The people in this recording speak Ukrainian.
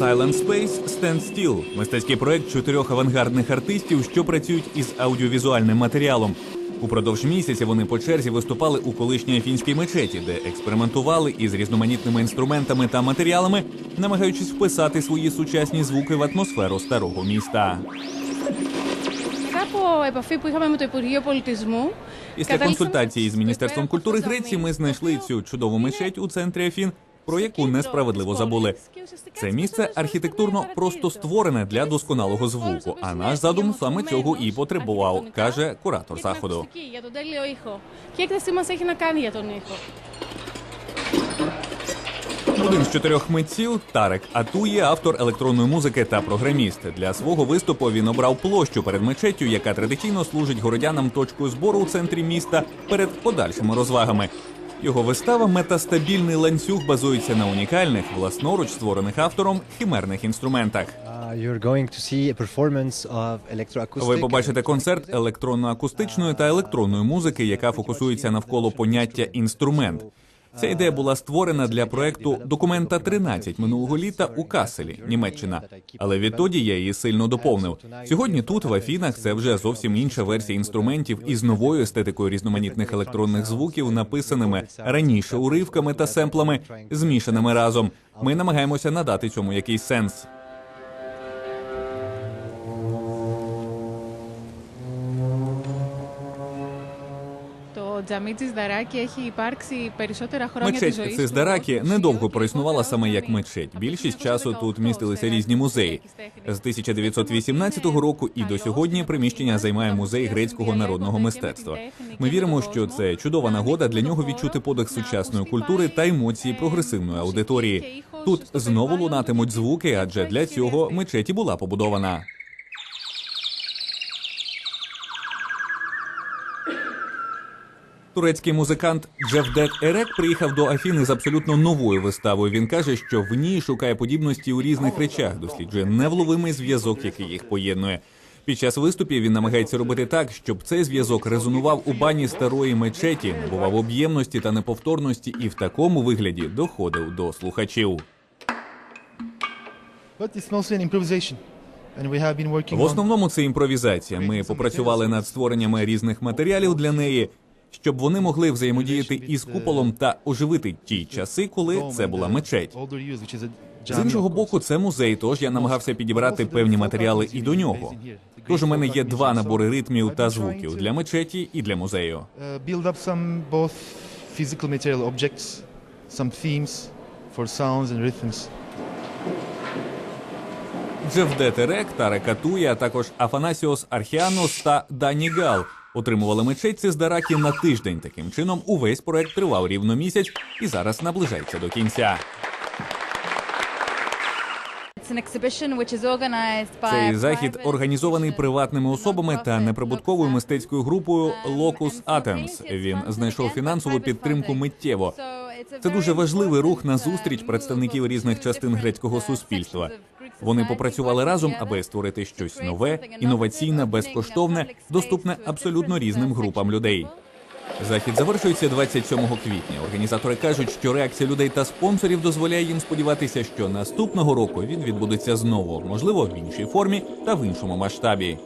Silent Space Stand Still – мистецький проект чотирьох авангардних артистів, що працюють із аудіовізуальним матеріалом. Упродовж місяця вони по черзі виступали у колишній афінській мечеті, де експериментували із різноманітними інструментами та матеріалами, намагаючись вписати свої сучасні звуки в атмосферу старого міста. Μετά από επαφή που είχαμε με το Υπουργείο Πολιτισμού, Після καταλήξαμε консультації з στο міністерством υπέροχο культури αυτό το Греції ми δομή, знайшли το οποίο цю чудову είναι мечеть у центрі Афін, про яку несправедливо забули. Це місце архітектурно просто створене для досконалого звуку. А наш задум саме цього і потребував, каже куратор заходу. Один з чотирьох митців Тарек Атує, автор електронної музики та програміст. Для свого виступу він обрав площу перед мечетю, яка традиційно служить городянам точкою збору у центрі міста перед подальшими розвагами. Його вистава метастабільний ланцюг базується на унікальних, власноруч створених автором химерних інструментах. Ви побачите концерт електронно-акустичної та електронної музики, яка фокусується навколо поняття інструмент. Ця ідея була створена для проекту Документа 13 минулого літа у Каселі, Німеччина. Але відтоді я її сильно доповнив. Сьогодні тут, в Афінах, це вже зовсім інша версія інструментів із новою естетикою різноманітних електронних звуків, написаними раніше уривками та семплами, змішаними разом. Ми намагаємося надати цьому якийсь сенс. Το τζαμί της Δαράκη έχει υπάρξει περισσότερα χρόνια της Мечеть ζωής του. Циздаракі недовго проіснувала саме як мечеть. Більшість часу тут містилися різні музеї. З 1918 року і до сьогодні приміщення займає музей грецького народного мистецтва. Ми віримо, що це чудова нагода для нього відчути подих сучасної культури та емоції прогресивної аудиторії. Тут знову лунатимуть звуки, адже для цього мечеть і була побудована. Турецький музикант Джевдет Ерек приїхав до Афін із абсолютно новою виставою. Він каже, що в ній шукає подібності у різних речах, досліджує невловимий зв'язок, який їх поєднує. Під час виступів він намагається робити так, щоб цей зв'язок резонував у бані старої мечеті, набував об'ємності та неповторності, і в такому вигляді доходив до слухачів. В основному це імпровізація. Ми попрацювали над створеннями різних матеріалів для неї, щоб вони могли взаємодіяти із куполом та оживити ті часи, коли це була мечеть. З іншого боку, це музей, тож я намагався підібрати певні матеріали і до нього. Тож у мене є два набори ритмів та звуків для мечеті і для музею. Uh, physical material objects, some themes for sounds and rhythms. Джевде Терек, Тарек Атуя, а також Афанасіос Архіанос та Дані Гал отримували мечеть Циздаракі на тиждень. Таким чином, увесь проект тривав рівно місяць і зараз наближається до кінця. Цей захід організований приватними особами та неприбутковою мистецькою групою Locus it's Він знайшов фінансову підтримку миттєво. Це дуже важливий рух на зустріч представників різних частин грецького суспільства. Вони попрацювали разом, аби створити щось нове, інноваційне, безкоштовне, доступне абсолютно різним групам людей. Захід завершується 27 квітня. Організатори кажуть, що реакція людей та спонсорів дозволяє їм сподіватися, що наступного року він відбудеться знову, можливо, в іншій формі та в іншому масштабі.